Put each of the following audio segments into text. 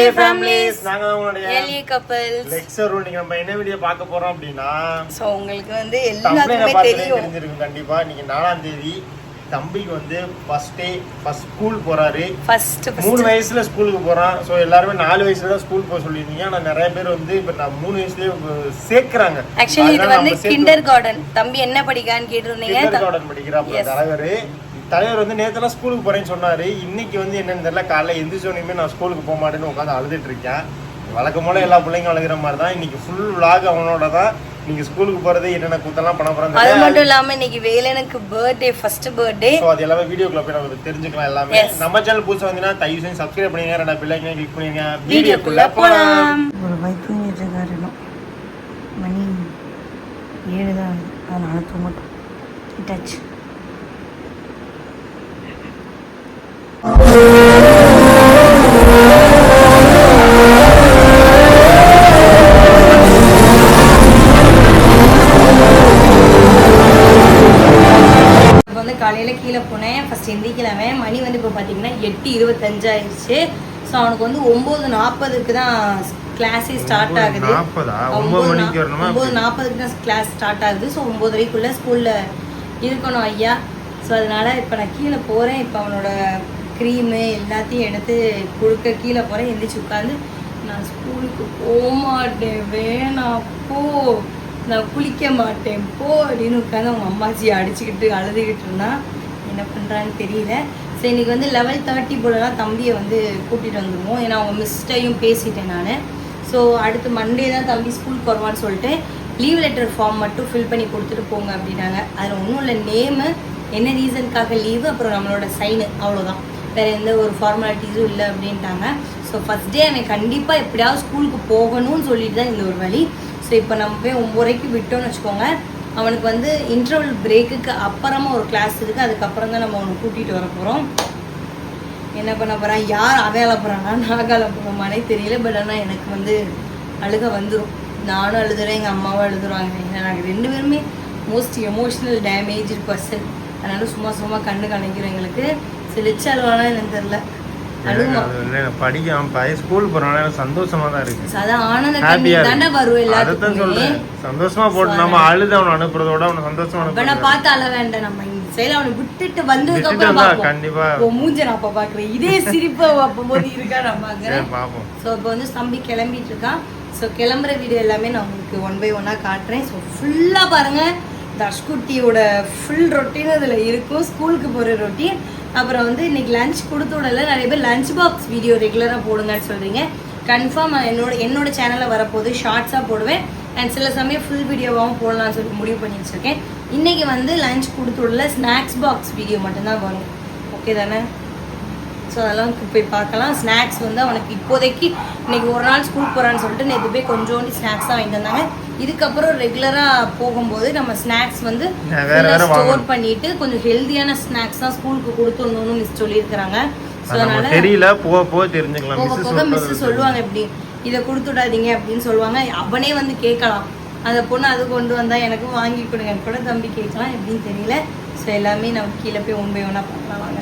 families. Families நாங்க தான் உங்களுடைய கப்பல்ஸ் லெக்சர் நீங்க நம்ம என்ன வீடியோ பார்க்க போறோம் அப்படின்னா உங்களுக்கு வந்து தம்பியை எல்லாத்துக்குமே பார்த்துட்டே தெரியும். தெரிஞ்சிருக்கும் கண்டிப்பா. இன்னைக்கு நாலாம் தேதி தம்பிக்கு வந்து ஃபர்ஸ்ட் டே ஃபர்ஸ்ட் ஸ்கூல் போறாரு. ஃபர்ஸ்ட் மூணு வயசுல ஸ்கூலுக்கு போறான். ஸோ எல்லாருமே நாலு வயசுல தான் ஸ்கூல் போக சொல்லியிருந்தீங்க. ஆனா நிறைய பேர் வந்து இப்ப நான் மூணு வயசுலயே சேர்க்கறாங்க. ஆக்சுவலி இது வந்து கிண்டர் கார்டன் தம்பி என்ன படிக்கான்னு கேட்டிருந்தீங்க? Kindergarten Yes. தலைவர். தலைவர் வந்து நேத்தெல்லாம் ஸ்கூலுக்கு போறேன்னு சொன்னாரு. இன்னைக்கு வந்து என்னன்னு தெரியல காலைல எந்திரிச்சோனையுமே நான் ஸ்கூலுக்கு போக மாட்டேன்னு உட்காந்து அழுதுட்டு இருக்கேன். வழக்கம் போல எல்லா பிள்ளைங்க அழுகிற மாதிரி தான் இன்னைக்கு ஃபுல் vlog அவனோட தான். நீங்க ஸ்கூலுக்கு போறது என்னென்ன கூத்தெல்லாம் பண்ண அது போறாங்க மட்டும் இல்லாம இன்னைக்கு வேலனுக்கு பர்த்டே ஃபர்ஸ்ட் பர்த்டே ஸோ அது எல்லாமே வீடியோக்குள்ள போய் நம்ம தெரிஞ்சுக்கலாம் எல்லாமே. நம்ம சேனல் புதுசா வந்தீங்கன்னா தயவு செஞ்சு சப்ஸ்கிரைப் பண்ணுங்க ரெண்டா பிள்ளைங்க கிளிக் பண்ணுங்க வீடியோக்குள்ள போலாம். ஒரு வைப்பு இருக்காருணும் மணி ஏழு தான் அதனால தூங்கட்டும். டச் கீழே போனேன். ஃபர்ஸ்ட் எந்திரிக்கலவன் மணி வந்து இப்போ பார்த்தீங்கன்னா எட்டு இருபத்தஞ்சு ஆயிடுச்சு. ஸோ அவனுக்கு வந்து ஒம்பது நாற்பதுக்கு தான் கிளாஸே ஸ்டார்ட் ஆகுது? ஒம்பது நாற்பதுக்கு தான் கிளாஸ் ஸ்டார்ட் ஆகுது. ஸோ ஒம்பது வரைக்குள்ள ஸ்கூலில் இருக்கணும் ஐயா. ஸோ அதனால இப்போ நான் கீழே போகிறேன் இப்போ அவனோட க்ரீமு எல்லாத்தையும் எடுத்து கொடுக்க கீழே போகிறேன் எந்திரிச்சு உட்காந்து நான் ஸ்கூலுக்கு போக மாட்டேன். வேணாம் போ. நான் குளிக்க மாட்டேன். போ அப்படின்னு உட்காந்து அவங்க அம்மாச்சி அடிச்சுக்கிட்டு அழுதுகிட்டு இருந்தான். என்ன பண்ணுறான்னு தெரியல. ஸோ இன்றைக்கி வந்து லெவல் தேர்ட்டி போலலாம் தம்பியை வந்து கூட்டிகிட்டு வந்துடுவோம் ஏன்னா அவங்க மிஸ்டையும் பேசிட்டேன் நான். ஸோ அடுத்து மண்டே தான் தம்பி ஸ்கூலுக்கு வருவான்னு சொல்லிட்டு லீவ் லெட்டர் ஃபார்ம் மட்டும் ஃபில் பண்ணி கொடுத்துட்டு போங்க அப்படின்னாங்க. அதில் ஒன்றும் இல்லை நேமு என்ன ரீசனுக்காக லீவு அப்புறம் நம்மளோட சைனு அவ்வளோதான் வேறு எந்த ஒரு ஃபார்மாலிட்டிஸும் இல்லை அப்படின்ட்டாங்க. ஸோ ஃபஸ்ட் டே அவன் கண்டிப்பாக எப்படியாவது ஸ்கூலுக்கு போகணும்னு சொல்லிட்டு தான் இந்த ஒரு வழி. ஸோ இப்போ நம்ம போய் ஒம்போரைக்கு விட்டோம்னு வச்சுக்கோங்க. அவனுக்கு வந்து இன்டர்வல் பிரேக்குக்கு அப்புறமா ஒரு கிளாஸ் இருக்குது அதுக்கப்புறம் தான் நம்ம அவனை கூட்டிகிட்டு வர போகிறோம் என்ன பண்ண போகிறான் யார் அவன் அழப்புறானா நாகால போகிறோமானே தெரியல. பட் ஆனால் எனக்கு வந்து அழுக வந்துடும் நானும் அழுதுறேன் எங்கள் அம்மாவும் அழுதுருவாங்க. ஏன்னா நாங்கள் ரெண்டு பேருமே மோஸ்ட் எமோஷ்னல் டேமேஜ் பர்சன் அதனால சும்மா சும்மா கண்ணு கலைக்கிறோம் எங்களுக்கு. சிலிச்சு அழுவானா எனக்கு தெரில அழுவோம் அது இல்லை, எனக்கு படிக்க அவன் பையன் ஸ்கூல் போறனால எனக்கு சந்தோஷமா தான் இருக்கு. அதான் ஆனந்த ஹாப்பியா தானே வரும் எல்லாத்துக்குமே. சொல்றேன். சந்தோஷமா போட்டு நம்ம அழுது அவனை அனுப்புறதோட அவனை சந்தோஷமா அனுப்புறது பார்த்து அழ வேண்டாம் நம்ம சைடுல அவனை விட்டுட்டு வந்ததுக்கு அப்புறம் கண்டிப்பா. மூஞ்ச நான் அப்ப பாக்குறேன் இதே சிரிப்பு அப்போது இருக்கா நான் பாக்குறேன் சரி பாப்போம் ஸோ இப்போ வந்து தம்பி கிளம்பிட்டு இருக்கான் ஸோ கிளம்புற வீடியோ எல்லாமே நான் உங்களுக்கு ஒன் பை ஒன்னாக காட்டுறேன். ஸோ ஃபுல்லாக பாருங்கள் தர்ஷ்குட்டியோட ஃபுல் ரொட்டீன் அதில் இருக்கும். ஸ்கூலுக்கு போகிற ரொட்டீன் அப்புறம் வந்து இன்னைக்கு லஞ்ச் கொடுத்து விடல நிறைய பேர் லஞ்ச் பாக்ஸ் வீடியோ ரெகுலராக போடுங்கன்னு சொல்கிறீங்க கன்ஃபார்ம் என்னோட என்னோட சேனலில் வரப்போது ஷார்ட்ஸாக போடுவேன். அண்ட் சில சமயம் ஃபுல் வீடியோவாகவும் போடலாம்னு சொல்லி முடிவு பண்ணி வச்சுருக்கேன் இன்றைக்கி வந்து லஞ்ச் கொடுத்து விடல ஸ்நாக்ஸ் பாக்ஸ் வீடியோ மட்டும்தான் வரும். ஓகே தானே? ஸோ அதெல்லாம் போய் பார்க்கலாம். ஸ்நாக்ஸ் வந்து அவனுக்கு இப்போதைக்கு இன்னைக்கு ஒரு நாள் ஸ்கூல் போகிறான்னு சொல்லிட்டு நேற்று போய் கொஞ்சோண்டு ஸ்நாக்ஸ் தான் வாங்கிட்டு வந்தாங்க. இதுக்கப்புறம் ரெகுலராக போகும்போது நம்ம ஸ்நாக்ஸ் வந்து ஸ்டோர். பண்ணிட்டு கொஞ்சம் ஹெல்த்தியான ஸ்நாக்ஸ் தான் ஸ்கூலுக்கு கொடுத்துடணும்னு மிஸ் சொல்லியிருக்கிறாங்க. ஸோ அதனால தெரியல. போக போக தெரிஞ்சுக்கலாம். போக போக மிஸ் சொல்லுவாங்க இப்படி இதை கொடுத்து விடாதீங்க அப்படின்னு சொல்லுவாங்க. அவனே வந்து கேட்கலாம். அந்த பொண்ணு அது கொண்டு வந்தா எனக்கும் வாங்கி கொடுங்க. கூட தம்பி கேட்கலாம் எப்படின்னு தெரியல. ஸோ எல்லாமே நம்ம கீழே போய் ஒன் பை ஒன்றா பார்க்கலாம் வாங்க.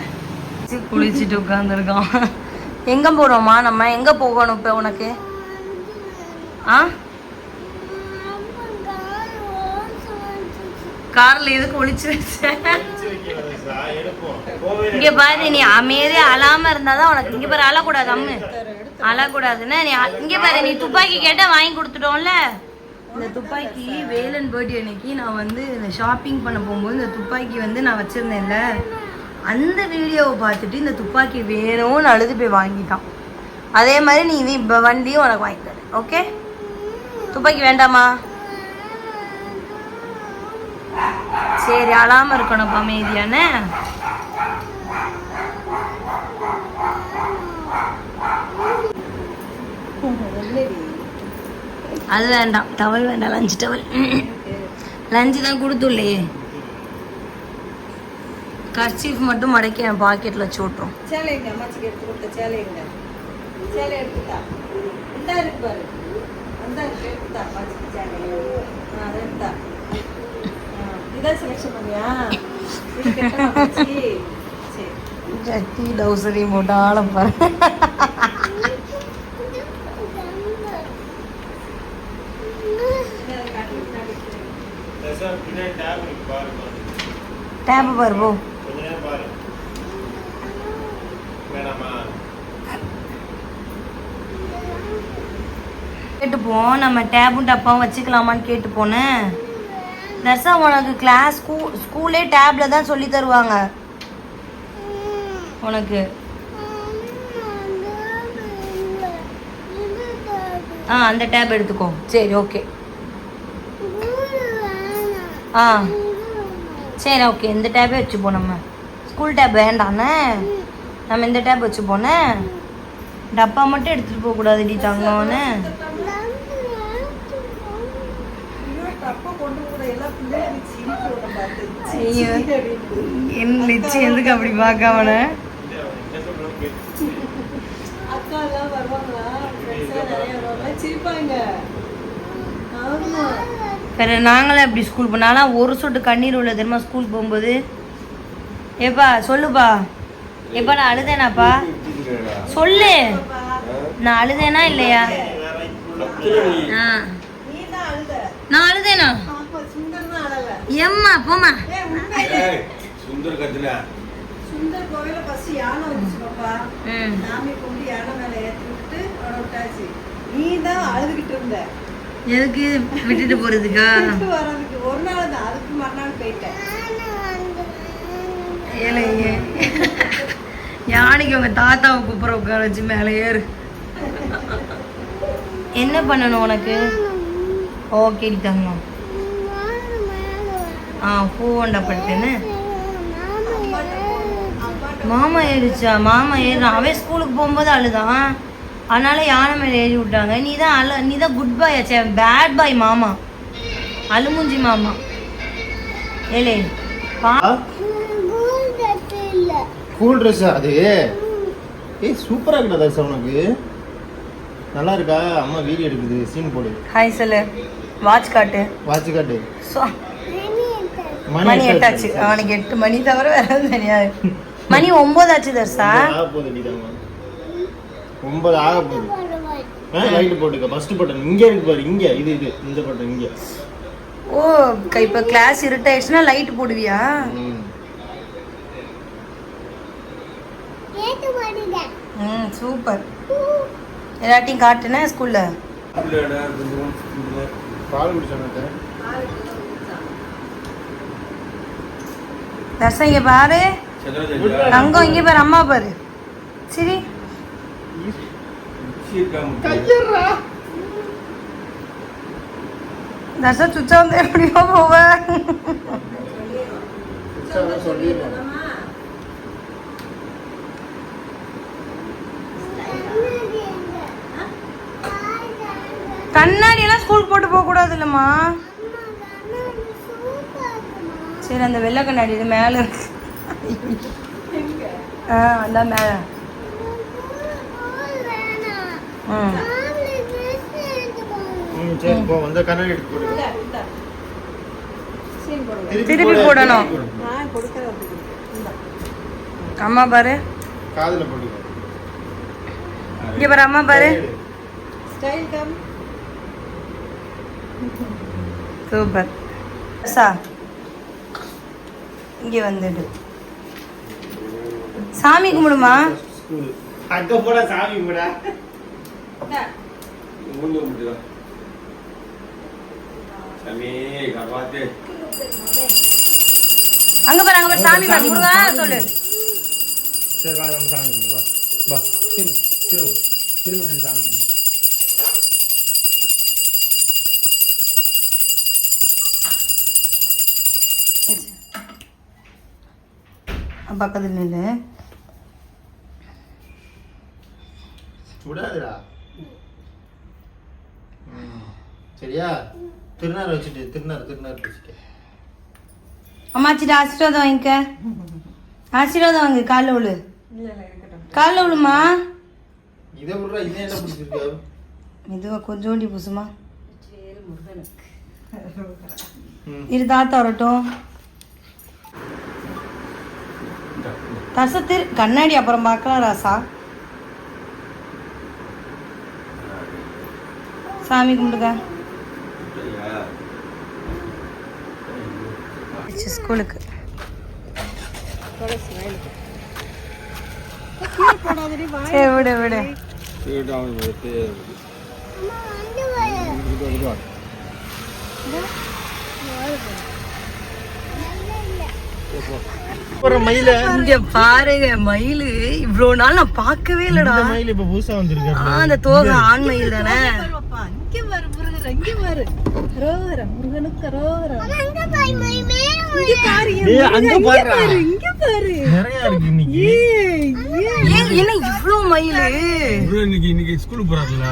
குளிச்சுட்டு உட்காந்துருக்கோம் எங்கே போகிறோமா நம்ம? எங்கே போகணும் இப்போ உனக்கு? ஆ? காரில் எதுக்கு ஒளிச்சு வச்சேன் இங்க பாரு நீ அமைதியா அழாம இருந்தாதான் உனக்கு இங்க பாரு அழக்கூடாது அம்மு. அழக்கூடாதுன்னா நீ இங்க பாரு நீ துப்பாக்கி கேட்டா வாங்கி கொடுத்துட்டோம்ல. இந்த துப்பாக்கி வேலன் பர்த்டே அன்னைக்கு நான் வந்து இந்த ஷாப்பிங் பண்ண போகும்போது இந்த துப்பாக்கி வந்து நான் வச்சிருந்தேன்ல அந்த வீடியோவை பார்த்துட்டு இந்த துப்பாக்கி வேணும்னு அழுது போய் வாங்கிட்டான். அதே மாதிரி நீ இது இப்போ வண்டியும் உனக்கு வாங்கி தரேன் ஓகே துப்பாக்கி வேண்டாமா? சரி அழாமல் இருக்கணும் அமைதியானே அது வேண்டாம். டவல் வேண்டாம் லஞ்சு டவல். லஞ்சு தான் கொடுத்துள்ளையே கர்ச்சீஃப் மட்டும் மடக்கி என் பாக்கெட்டில் வச்சு விட்ரும் சேலைங்க அம்மாச்சிக்கு எடுத்து கொடுத்த சேலைங்க சேலை எடுத்துட்டா? இந்த இருக்கு பாரு. அந்த எடுத்துட்டா அம்மாச்சிக்கு சேலை. ஆ, எடுத்தா. இதான் செலக்ஷன் பண்ணியா? சட்டி டவுசரி போட்டு ஆளம் போ. கேட்டுப்போம். நம்ம டேபும் டப்பாவும் வச்சுக்கலாமான்னு கேட்டு போனேன் தர்சா உனக்கு கிளாஸ் ஸ்கூல் ஸ்கூலே டேப்ல தான் சொல்லி தருவாங்க. உனக்கு. ஆ அந்த டேப் எடுத்துக்கோ. சரி ஓகே ஆ. சரி ஓகே இந்த டேபே வச்சுப்போம் நம்ம. ஸ்கூல் டேப் வேண்டாண்ணே நம்ம இந்த டேப் வச்சுப்போனே? டப்பா மட்டும் எடுத்துகிட்டு போகக்கூடாதுடி டி தங்கம்னு ஐயோ என் லிச்சி எதுக்கு அப்படி பார்க்க அவனை அக்கா எல்லாம் வருவாங்களா? சிரிப்பாங்க. வேற நாங்களே அப்படி ஸ்கூல் போனாலும் ஒரு சொட்டு கண்ணீர் உள்ள தெரியுமா ஸ்கூல் போகும்போது? ஏப்பா சொல்லுப்பா. எப்பா நான் அழுதேனாப்பா? சொல்லு. நான் அழுதேனா இல்லையா? ஆ. நான் அழுதேனா எம்மா போமா ஏ உண்மை சுந்தர் கத்துனா சுந்தர் கோவில ஃபர்ஸ்ட் யானை வந்துச்சு பாப்பா. ம். சாமி கொண்டு யானை மேல ஏத்தி விட்டு அவனை விட்டாச்சு. நீ தான் அழுதுகிட்டு இருந்த. எதுக்கு விட்டுட்டு போறதுக்கா? விட்டு வர்றதுக்கு ஒரு நாள் தான். அதுக்கு மறுநாள் போயிட்டேன். ஏழை யானைக்கு உங்க தாத்தாவை கூப்பிட உட்கார வச்சு மேலே ஏறு என்ன பண்ணணும் உனக்கு? ஓகே தங்கம் ஆ பூவண்டா பட்டுன்னு மாமா ஏறிச்சா மாமா ஏறினான் அவன் ஸ்கூலுக்கு போகும்போது அழுதான் அதனால யானை மேலே ஏறி விட்டாங்க. நீ தான் அழு நீ தான் குட் பாய் ஆச்சே பேட் பாய் மாமா. அழுமுஞ்சி மாமா. ஏலே பா கூல் ட்ரெஸ் அது? ஏய் சூப்பரா இருக்குடா தர்ஷா உனக்கு. நல்லா இருக்கா? அம்மா வீடியோ எடுக்குது. சீன் போடு. ஹாய் சொல்லு. வாட்ச் காட்டு. வாட்ச் காட்டு. மணி எட்டாச்சு. அவனுக்கு எட்டு மணி தவிர வேற எதுவும் தெரியாது. மணி ஒன்பது ஆச்சு தர்சா ஆக போகுது நீ ஒன்பது ஆக போகுது லைட் போட்டுக்க. ஃபர்ஸ்ட் பட்டன் இங்க இருக்கு பாரு இங்க. இது இது இந்த பட்டன் இங்க. ஓ க- இப்ப கிளாஸ் இருட்டாயிடுச்சுன்னா லைட் போடுவியா? ம். ம் சூப்பர். எல்லாத்தையும் காட்டுனேன் ஸ்கூல்ல? பால் குடிச்சானே இங்க பாரு. தங்கம் இங்க பாரு அம்மா பாரு. சரி. தர்சா சுச்சா வந்து எப்படியோ சொல்லிடுறேன். கண்ணாடி எல்லாம் ஸ்கூல் போட்டு போக கூடாது இல்லம்மா சரி அந்த வெள்ளை கண்ணாடி இது மேல இருக்கு. ஆ அதான் மேல ம். ம் சரி போ. வந்து கண்ணாடி எடுத்து போடு. சீன் போடுங்க திருப்பி போடு, போடணும். அம்மா பாரு. இங்க பாரு அம்மா பாரு. Style come. சூப்பர். சா இங்க வந்துடு. சாமி கும்பிடுமா? அங்க போட சாமி காப்பாத்து. அங்க பாரு அங்க பாரு சாமி பாரு. முருகா சொல்லு. சரி வா நம்ம சாமி கும்பிடு வா வா திரும்ப திரும்ப. திரும்ப சாமி கும்பிடு. பக்கத்துல நில்லு. விடாதுடா. சரியா? திருநார் வச்சுட்டு திருநார் திருநார் வச்சுட்டு. அம்மாச்சிட்ட ஆசீர்வாதம் வாங்கிக்க. ஆசீர்வாதம் வாங்கு காலைல விழு. இல்ல இல்ல இருக்கட்டும் காலைல விழுமா? இதை விட்றா இதே என்ன பிடிச்சிருக்கா? மெதுவா கொஞ்சோண்டி பூசுமா. இரு தாத்தா வரட்டும். தசத்து கண்ணாடி அப்புறம் பார்க்கலாம் ராசா. சாமி கும்பிடுங்க. ஸ்கூலுக்கு. சரி விடு விடு. மயில? இங்க பாருங்க மயிலு. இவ்வளவு நாள் நான் பார்க்கவே இல்லடா. இந்த மயில் இப்ப புதுசா ஆ, வந்திருக்காரு அந்த தோகை ஆண் மயில் தானே? அங்க பாரு. நிறைய இருக்கு இன்னைக்கு. ஏன் என்ன இவ்வளவு மயிலு? இன்னைக்கு இன்னைக்கு ஸ்கூலுக்கு போறாருல்ல.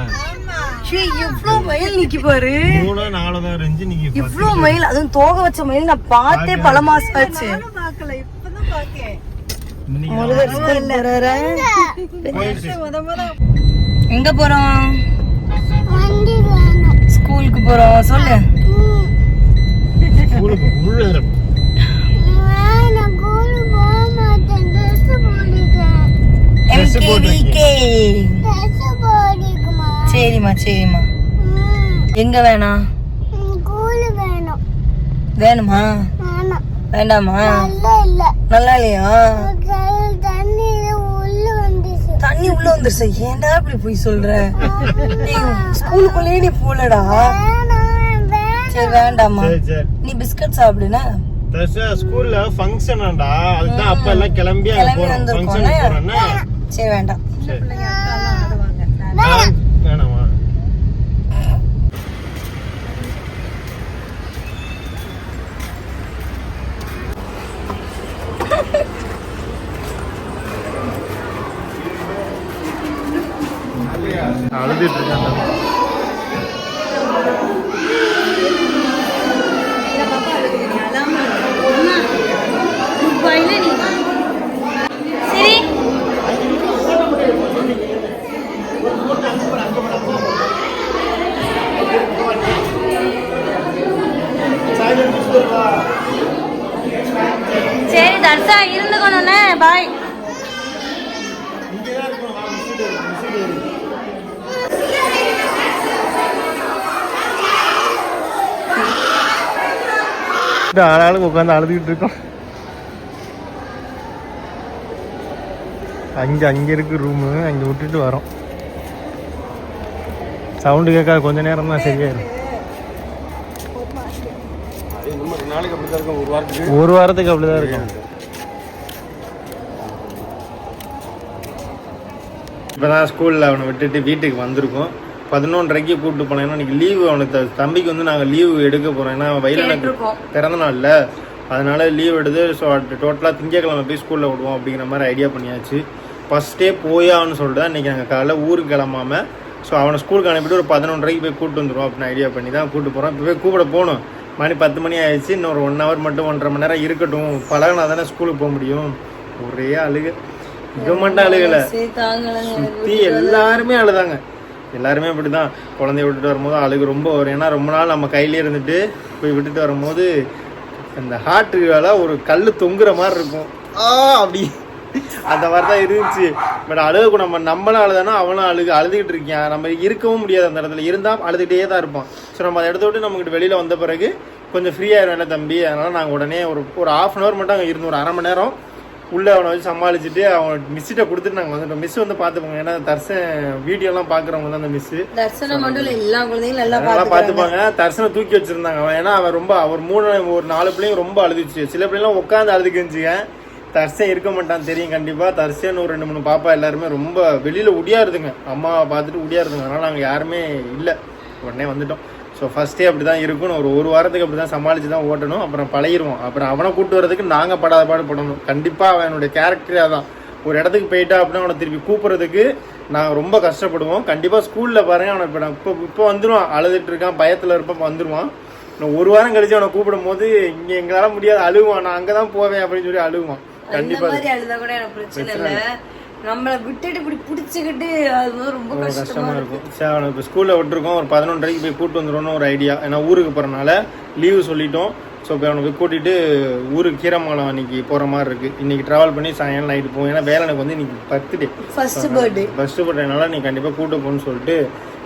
ஷே, இவ்வளவு மயில் நிக்கி பாரு. மூணோ நாலோ தான் இருந்துச்சு இன்னைக்கு இவ்வளவு மயில் அதுவும் தோகை வச்ச மயில் நான் பார்த்தே பல மாசம் ஆச்சு இன்னைக்கு முருகர் ஸ்கூல் போறாரா? போயிடுச்சு. எங்க போறோம்? ஸ்கூலுக்கு போறோம். சொல்லு. சரிம்மா சரிம்மா. எங்க வேணாம். வேணுமா? வேண்டாமா? நல்லா இல்லையா? உள்ள வந்துருச்சு ஏன்டா இப்படி போய் சொல்ற? ஏய், ஸ்கூலுக்குள்ளேயே நீ போலடா. சரி வேண்டாமா நீ பிஸ்கட் சாப்பிடுனா? ஸ்கூல்ல ஃபங்க்ஷனாடா அதுதான் அப்ப எல்லாம் கிளம்பி அங்க கிளம்பி போறோம்னா? சரி வேண்டாம் சரி ஆ, வேணாமா அழுதுட்டு இருக்கான் தம்பி. சரி சரி தர்ஷா இருந்துக்கணும்னே பாய் இங்கதான் இருக்கணும், வா, மிஸ்ஸுட்டு இருக்கு, மிஸ்ஸுட்டு இருக்கு. ஆளாளுக்கு உட்காந்து அழுதுகிட்டு இருக்கோம் அங்க அங்க இருக்கு ரூமு அங்க விட்டுட்டு வரோம் சவுண்டு கேட்காது கொஞ்ச நேரம் தான் சரியாயிரும் ஒரு வாரத்துக்கு ஒரு வாரத்துக்கு அப்படிதான் இருக்கும் இப்போதான் ஸ்கூலில் அவனை விட்டுட்டு வீட்டுக்கு வந்திருக்கோம் பதினொன்றரைக்கு கூப்பிட்டு போனேன். ஏன்னா இன்னைக்கு லீவு அவனுக்கு தம்பிக்கு வந்து நாங்கள் லீவு எடுக்க போகிறோம் ஏன்னா வயலுக்கு. பிறந்த நாள்ல. அதனால லீவ் எடுத்து ஸோ டோட்டலாக திங்கக்கிழமை போய் ஸ்கூலில் விடுவோம் அப்படிங்கிற மாதிரி ஐடியா பண்ணியாச்சு. ஃபஸ்ட்டே போயான்னு சொல்லிட்டு தான் இன்றைக்கி நாங்கள் காலைல ஊருக்கு கிளம்பாம ஸோ அவனை ஸ்கூலுக்கு அனுப்பிட்டு ஒரு பதினொன்றரைக்கு போய் கூப்பிட்டு வந்துடுவோம் அப்படின்னு ஐடியா பண்ணி தான் கூப்பிட்டு போகிறோம் இப்போ போய் கூப்பிட போகணும். மணி பத்து மணி ஆயிடுச்சு. இன்னொரு ஒன் ஹவர் மட்டும் ஒன்றரை மணி நேரம் இருக்கட்டும். பழகினா தானே ஸ்கூலுக்கு போக முடியும். ஒரே அழுக. மட்டும் அழுகலை. சுற்றி எல்லாருமே அழுதாங்க. எல்லாருமே அப்படிதான் குழந்தைய விட்டுட்டு வரும்போது அழுகு ரொம்ப வரும் ஏன்னா ரொம்ப நாள் நம்ம கையிலே இருந்துட்டு போய் விட்டுட்டு வரும்போது அந்த ஹார்ட்டுல ஒரு கல் தொங்குற மாதிரி இருக்கும். ஆ அப்படி. அந்த மாதிரி தான் இருந்துச்சு. பட் அழுக நம்ம நம்மளும் அழுதானா அவனும் அழுகு அழுதுகிட்டு இருக்கான் நம்ம இருக்கவும் முடியாது அந்த இடத்துல. இருந்தால் அழுதுகிட்டே தான் இருப்பான். ஸோ நம்ம அதை இடத்த விட்டு நம்மகிட்ட வெளியில் வந்த பிறகு கொஞ்சம் ஃப்ரீ ஆயிடும்ல தம்பி? அதனால நாங்கள் உடனே ஒரு ஒரு ஆஃப் அன் ஹவர் மட்டும் அங்கே இருந்தோம். ஒரு அரை மணி நேரம். உள்ள அவனை வச்சு சமாளிச்சுட்டு அவன் மிஸ்ஸிட்ட கொடுத்துட்டு நாங்கள் வந்துட்டோம். மிஸ் வந்து பார்த்துப்பாங்க. ஏன்னா தர்சன் வீடியோலாம் பார்க்குறவங்க தான் அந்த மிஸ்ஸு மட்டும் இல்ல எல்லா குழந்தையும் நல்லா பார்த்துப்பாங்க. தர்சனை தூக்கி வச்சிருந்தாங்க அவன். ஏன்னா அவன் ரொம்ப அவர் மூணு ஒரு நாலு பிள்ளைங்க ரொம்ப அழுதுச்சு. சில பிள்ளைலாம் உட்காந்து அழுதுக்குச்சுங்க தர்சன் இருக்க மாட்டான் தெரியும் கண்டிப்பா. தர்சன் ஒரு ரெண்டு மூணு பாப்பா எல்லாருமே ரொம்ப வெளியில உடியாருதுங்க அம்மாவை பார்த்துட்டு உடியாருதுங்க அதனால நாங்கள் யாருமே இல்லை. உடனே வந்துட்டோம். ஸோ ஃபர்ஸ்டே அப்படி தான் இருக்கணும். ஒரு ஒரு வாரத்துக்கு அப்படி தான் சமாளித்து தான் ஓட்டணும். அப்புறம் பழகிருவோம். அப்புறம் அவனை கூட்டு வரதுக்கு நாங்கள் படாத பாடு படணும். கண்டிப்பாக அவனுடைய கேரக்டரே அதான். ஒரு இடத்துக்கு போயிட்டா அப்படின்னா அவனை திருப்பி கூப்பிட்றதுக்கு நாங்கள் ரொம்ப கஷ்டப்படுவோம். கண்டிப்பாக ஸ்கூலில் பாருங்க. அவனை இப்போ இப்போ இப்போ வந்துடுவான் அழுதுட்டு இருக்கான். பயத்தில் இருப்ப வந்துடுவான் இன்னும் ஒரு வாரம் கழிச்சு அவனை கூப்பிடும் போது இங்கே எங்களால் முடியாது. அழுவான். நான் அங்கே தான் போவேன் அப்படின்னு சொல்லி அழுவான். கண்டிப்பாக பிரச்சனை இல்ல. நம்மள விட்டுட்டு இப்படி புடிச்சுக்கிட்டு அது வந்து ரொம்ப கஷ்டமா இருக்கும். சரி அவனை இப்போ ஸ்கூலில் விட்டுருக்கோம். ஒரு பதினொன்றரைக்கு போய் கூட்டு வந்துடும்னு ஒரு ஐடியா ஏன்னா ஊருக்கு போகிறனால லீவு சொல்லிட்டோம். ஸோ இப்போ அவனை போய் கூட்டிட்டு ஊருக்கு கீரமாலம் அன்னைக்கு போகிற மாதிரி இருக்கு. இன்னைக்கு ட்ராவல் பண்ணி சாயங்காலம் நைட்டு போவோம். ஏன்னா வேலை எனக்கு வந்து இன்னைக்கு பர்த்டே ஃபர்ஸ்ட் பர்த்டே ஃபஸ்ட்டு பர்த்டேனால நீ கண்டிப்பாக கூட்டு போகணும்னு சொல்லிட்டு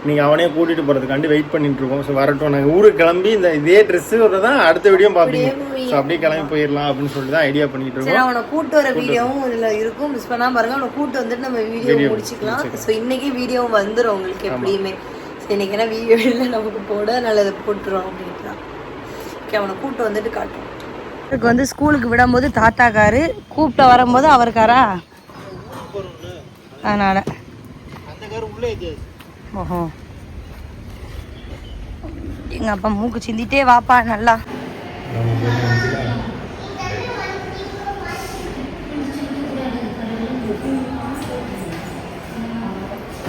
இன்னைக்கு அவனே கூட்டிட்டு போறதுக்காண்டி வெயிட் பண்ணிட்டு இருக்கோம் ஸோ வரட்டும். நாங்கள் ஊருக்கு கிளம்பி இந்த இதே ட்ரெஸ் தான் அடுத்த வீடியோ பார்ப்பீங்க. ஸோ அப்படியே கிளம்பி போயிடலாம் அப்படின்னு சொல்லிட்டு தான் ஐடியா பண்ணிட்டு இருக்கோம் அவனை கூட்டு வர வீடியோவும் இதுல இருக்கும். மிஸ் பண்ணாம பாருங்க. அவனை கூட்டு வந்துட்டு நம்ம வீடியோ Video முடிச்சுக்கலாம். ஸோ இன்னைக்கு வீடியோ வந்துடும் உங்களுக்கு எப்படியுமே. இன்னைக்கு என்ன வீடியோ இல்லை நமக்கு போட அதனால அதை போட்டுருவோம் அப்படின்ட்டு ஓகே அவனை கூட்டு வந்துட்டு காட்டும் அவருக்கு வந்து ஸ்கூலுக்கு விடும்போது தாத்தா காரு கூப்பிட்ட வரும்போது அவர் காரா அதனால. அந்த கார் உள்ளே ஓஹோ. எங்க அப்பா மூக்கு சிந்திட்டே வாப்பா நல்லா.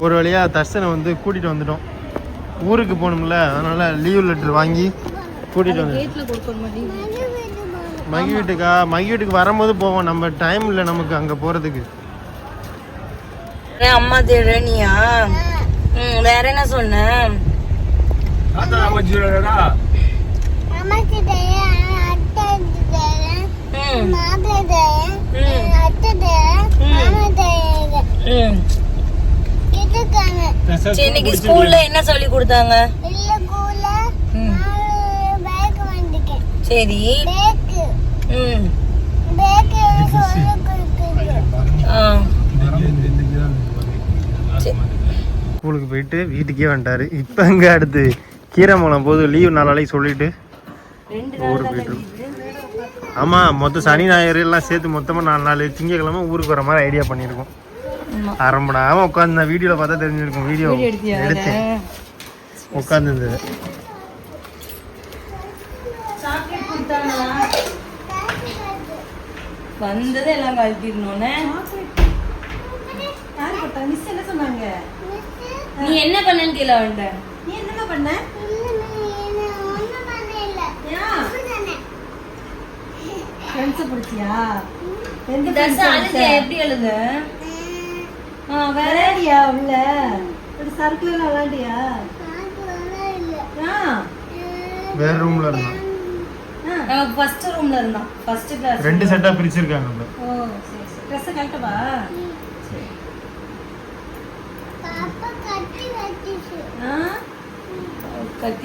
ஒரு வழியா தர்சனை வந்து கூட்டிட்டு வந்துட்டோம். ஊருக்கு போகணும்ல அதனால லீவ் லெட்டர் வாங்கி கூட்டிட்டு வந்து மகி வீட்டுக்கா மகி வீட்டுக்கு வரும்போது போவோம். நம்ம டைம் இல்லை நமக்கு அங்க போறதுக்கு. அம்மா தேடுறனியா வேற என்ன சொன்ன? தாத்தா அமைச்சுடா ம். ம். சரி இன்னைக்கு ஸ்கூல்ல என்ன சொல்லி கொடுத்தாங்க. சரி. ம். ஆ சரி. ஸ்கூலுக்கு போயிட்டு வீட்டுக்கே வந்துட்டாரு. இப்போ அங்கே அடுத்து கீரமங்கலம் போது லீவ் நாளாலைக்கு சொல்லிட்டு ஊருக்கு போயிட்டு இருக்கோம். ஆமா மொத்தம் சனி ஞாயிறு எல்லாம் சேர்த்து மொத்தமா நாலு நாள் திங்கக்கிழமை ஊருக்கு வர மாதிரி ஐடியா பண்ணியிருக்கோம். ஆமா. அரம்படாம உட்காந்து நான் வீடியோல பார்த்தா தெரிஞ்சிருக்கும் வீடியோ எடுத்தேன். உட்காந்துருந்தது. வந்தது எல்லாம் கழட்டிடணும்னே. யார் போட்டா மிஸ் என்ன சொன்னாங்க? நீ என்ன பண்ணன்னு கீழே வந்துட்ட. நீ என்னங்க பண்ண? ஃப்ரெண்ட்ஸை பிடிச்சியா? எந்த அழுதியா பிடிச்ச? எப்படி அழுத ஆ வேற விளையாடியா உள்ள? ஒரு சர்க்கிள் விளையாடியா? ஆ. வேற ரூம்ல இருந்தான். ஃபர்ஸ்ட் ரூம்ல இருந்தான். ஃபர்ஸ்ட் கிளாஸ் ரெண்டு செட்டா பிரிச்சிருக்காங்க. ஓ சரி சரி. ட்ரெஸ்ஸை கழட்டவா ஆ கத்தி